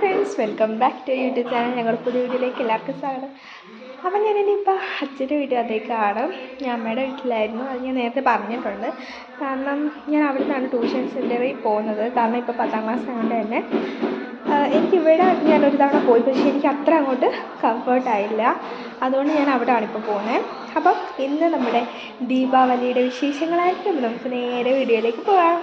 Friends welcome back to YouTube channel ഞങ്ങളുടെ പുതിയ വീഡിയോയിലേക്ക് എല്ലാവർക്കും സ്വാഗതം. അപ്പം ഞാനിനിപ്പോൾ അച്ഛന്റെ വീട്ടിലത്തേക്കാണ് ഞാൻ അമ്മയുടെ വീട്ടിലായിരുന്നു. അത് ഞാൻ നേരത്തെ പറഞ്ഞിട്ടുണ്ട്. കാരണം ഞാൻ അവിടെ നിന്നാണ് ട്യൂഷൻ സെന്ററിൽ പോകുന്നത്. കാരണം ഇപ്പോൾ പത്താം ക്ലാസ് ആയതുകൊണ്ട് തന്നെ. എനിക്കിവിടെ ഞാൻ ഒരു തവണ പോയി. പക്ഷേ എനിക്ക് അത്ര അങ്ങോട്ട് കംഫർട്ടായില്ല അതുകൊണ്ട് ഞാൻ അവിടെയാണ് ഇപ്പോൾ പോകുന്നത് അപ്പം ഇന്ന് നമ്മുടെ ദീപാവലിയുടെ വിശേഷങ്ങളായിരിക്കും. നമുക്ക് നേരെ വീഡിയോയിലേക്ക് പോകാം.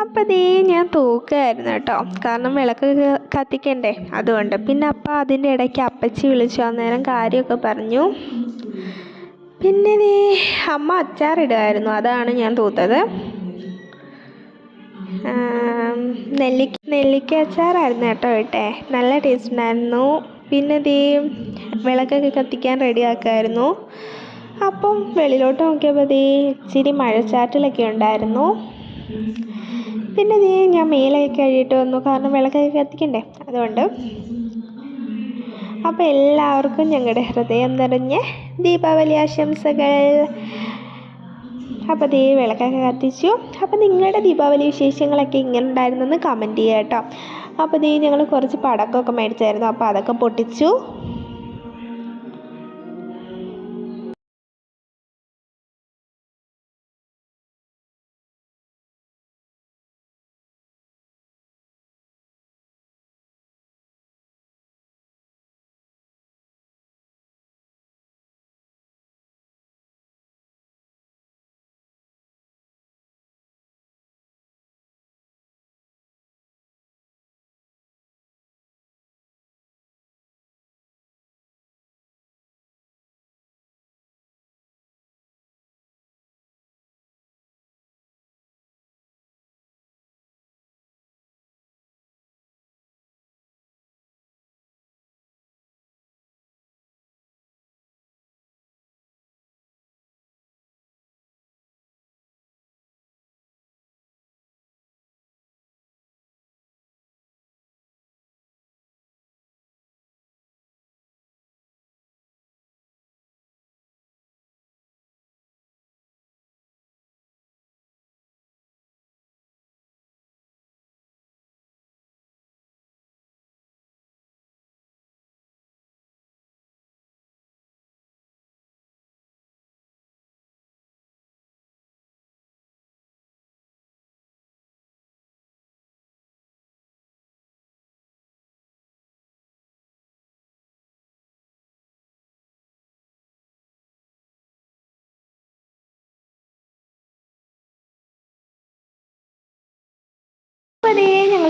അപ്പം ദേ ഞാൻ തൂക്കുകയായിരുന്നു കേട്ടോ. കാരണം വിളക്ക് കത്തിക്കണ്ടേ? അതുകൊണ്ട്. പിന്നെ അപ്പ അതിന്റെ ഇടയ്ക്ക് അപ്പച്ചി വിളിച്ചു. അന്നേരം കാര്യമൊക്കെ പറഞ്ഞു. പിന്നെ ദേ അമ്മ അച്ചാറിടുമായിരുന്നു. അതാണ് ഞാൻ തൂത്തത്. നെല്ലിക്ക നെല്ലിക്ക അച്ചാറായിരുന്നു കേട്ടോ ഇട്ടേ. നല്ല ടേസ്റ്റ് ഉണ്ടായിരുന്നു പിന്നെ ദേ വിളക്കൊക്കെ കത്തിക്കാൻ റെഡിയാക്കായിരുന്നു. അപ്പം വെളിയിലോട്ട് നോക്കിയപ്പോൾ ദേ ഇച്ചിരി മഴച്ചാറ്റലൊക്കെ ഉണ്ടായിരുന്നു. പിന്നെ നീ ഞാൻ മേലൊക്കെ കഴുകിയിട്ട് വന്നു. കാരണം വിളക്കൊക്കെ കത്തിക്കണ്ടേ? അതുകൊണ്ട്. അപ്പോൾ എല്ലാവർക്കും ഞങ്ങളുടെ ഹൃദയം നിറഞ്ഞ ദീപാവലി ആശംസകൾ. അപ്പോൾ ദേ വിളക്കൊക്കെ കത്തിച്ചു. അപ്പോൾ നിങ്ങളുടെ ദീപാവലി വിശേഷങ്ങളൊക്കെ ഇങ്ങനെ ഉണ്ടായിരുന്നെന്ന് കമന്റ് ചെയ്യാം കേട്ടോ. അപ്പോൾ ദേ ഞങ്ങൾ കുറച്ച് പടക്കമൊക്കെ മേടിച്ചായിരുന്നു. അപ്പോൾ അതൊക്കെ പൊട്ടിച്ചു.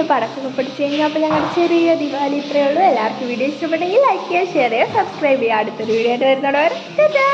ഞങ്ങൾ പടക്കമൊക്കെ പിടിച്ച് കഴിഞ്ഞാൽ അപ്പോൾ ഞങ്ങളുടെ ചെറിയ ദിവാലി ഇത്രയേ ഉള്ളൂ. എല്ലാവർക്കും വീഡിയോ ഇഷ്ടപ്പെട്ടെങ്കിൽ ലൈക്ക് ചെയ്യുക ഷെയർ ചെയ്യുക സബ്സ്ക്രൈബ് ചെയ്യുക. അടുത്തൊരു വീഡിയോ ആയിട്ട് വരുന്നതോടെ വരെ ടാറ്റാ!